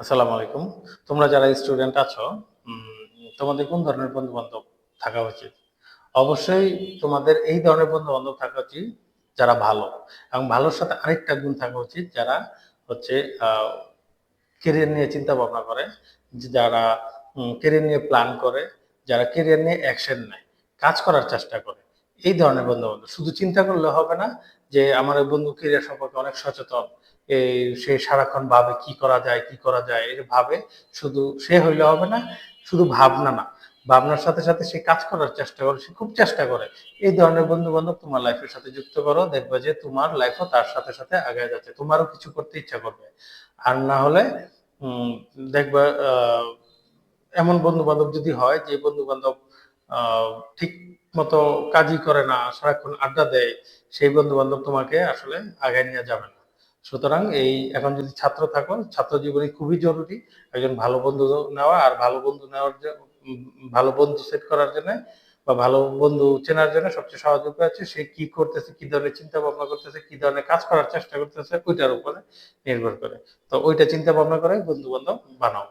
আসসালামু আলাইকুম। তোমরা যারা স্টুডেন্ট আছো তোমাদের কোন ধরনের বন্ধু বান্ধব থাকা উচিত? অবশ্যই তোমাদের এই ধরনের বন্ধু বান্ধব থাকা উচিত যারা ভালো, এবং ভালোর সাথে আরেকটা গুণ থাকা উচিত যারা হচ্ছে কেরিয়ার নিয়ে চিন্তা ভাবনা করে যারা কেরিয়ার নিয়ে প্ল্যান করে, যারা কেরিয়ার নিয়ে অ্যাকশন নেয়, কাজ করার চেষ্টা করে। এই ধরনের বন্ধু বান্ধব শুধু চিন্তা করলে হবে না যে আমার বন্ধু কেরিয়ার সম্পর্কে অনেক সচেতন। এই সে সারাক্ষণ ভাবে কি করা যায়, কি করা যায় এই ভাবে শুধু সে হইলে হবে না, শুধু ভাবনা না। ভাবনার সাথে সাথে সে কাজ করার চেষ্টা করে, সে খুব চেষ্টা করে। এই ধরনের বন্ধু বান্ধব তোমার লাইফের সাথে যুক্ত করো, দেখবে যে তোমার লাইফও তার সাথে সাথে আগায় যাচ্ছে। তোমারও কিছু করতে ইচ্ছা করবে। আর না হলে দেখবে এমন বন্ধু বান্ধব যদি হয়, যে বন্ধু বান্ধব ঠিক মতো কাজই করে না সারাক্ষণ আড্ডা দেয় সেই বন্ধু বান্ধব তোমাকে আসলে আগায় নিয়ে যাবে না। সুতরাং এই এখন যদি ছাত্র থাকো ছাত্র জীবনে খুবই জরুরি একজন ভালো বন্ধু নেওয়া আর ভালো বন্ধু নেওয়ার জ- উম, ভালো বন্ধু সেট করার জন্য বা ভালো বন্ধু চেনার জন্য সবচেয়ে সহজ উপায় হচ্ছে সে কি করতেছে কি ধরনের চিন্তা ভাবনা করতেছে কি ধরনের কাজ করার চেষ্টা করতেছে ওইটার উপরে নির্ভর করে। তো ওইটা চিন্তা ভাবনা করে বন্ধু বান্ধব বানাও।